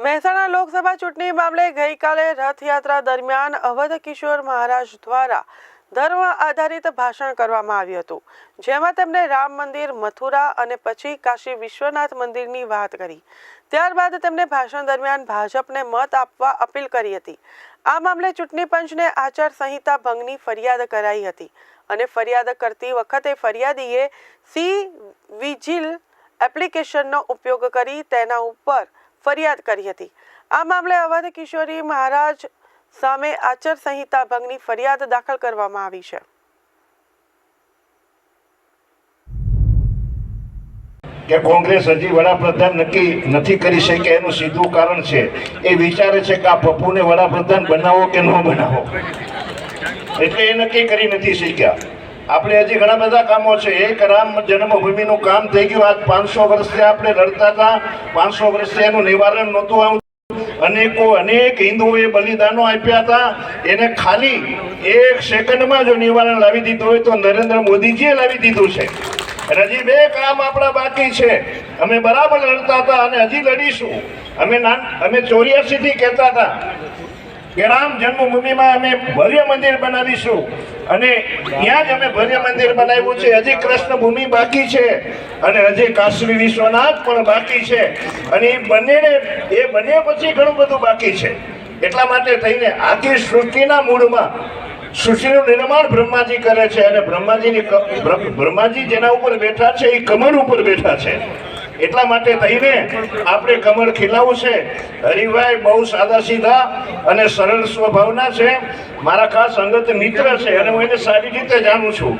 મહેસાણા લોકસભા ચૂંટણી મામલે ગઈકાલે રથયાત્રા દરમિયાન અવધ કિશોર મહારાજ દ્વારા ધર્મ આધારિત ભાષણ કરવામાં આવ્યું હતું, જેમાં તેમણે રામ મંદિર, મથુરા અને પછી કાશી વિશ્વનાથ મંદિરની વાત કરી. ત્યારબાદ તેમણે ભાષણ દરમિયાન ભાજપને મત આપવા અપીલ કરી હતી. આ મામલે ચૂંટણી પંચને આચાર સંહિતા ભંગની ફરિયાદ કરાઈ હતી અને ફરિયાદ કરતી વખતે ફરિયાદીએ સી વિજિલ એપ્લિકેશનનો ઉપયોગ કરી તેના ઉપર ફરિયાદ કરી હતી. આ મામલે અવધ કિશોરી મહારાજ સામે આચાર સંહિતા ભંગની ફરિયાદ દાખલ કરવામાં આવી છે. કે કોંગ્રેસ હજી વડાપ્રધાન નક્કી નથી કરી શકે એનું સીધું કારણ છે. એ વિચારે છે કે આ પપ્પુને વડાપ્રધાન બનાવો કે ન બનાવો. એટલે એ નક્કી કરી નથી શક્યા. આપણે હજી ઘણા બધા કામો છે. એક રામ જન્મભૂમિનું કામ થઈ ગયું. આજ પાંચસો વર્ષથી આપણે લડતા હતા. પાંચસો વર્ષથી એનું નિવારણ નહોતું આવતું. અનેકો, અનેક હિન્દુઓએ બલિદાનો આપ્યા હતા. એને ખાલી એક સેકન્ડમાં જો નિવારણ લાવી દીધું હોય તો નરેન્દ્ર મોદીજીએ લાવી દીધું છે. અને હજી બે કામ આપણા બાકી છે. અમે બરાબર લડતા હતા અને હજી લડીશું. અમે નાન, અમે ચોર્યાસી થી કહેતા હતા. કે રામ જન્મભૂમિમાં અમે ભવ્ય મંદિર બનાવીશું. અને ત્યાં જ અમે ભવ્ય મંદિર બનાવ્યું છે. હજી કૃષ્ણ ભૂમિ બાકી છે અને હજી કાશ્મીર વિશ્વનાથ પણ બાકી છે. અને એ બંનેને, એ બંને પછી ઘણું બધું બાકી છે. એટલા માટે થઈને આખી સૃષ્ટિના મૂળમાં સૃષ્ટિનું નિર્માણ બ્રહ્માજી કરે છે અને બ્રહ્માજીની બ્રહ્માજી જેના ઉપર બેઠા છે, એ કમળ ઉપર બેઠા છે. એટલા માટે થઈને આપણે કમળ ખીલાવું છે. હરિભાઈ બહુ સાદા સીધા અને સરળ સ્વભાવના છે. મારા ખાસ અંગત મિત્ર છે અને હું એને સારી રીતે જાણું છું.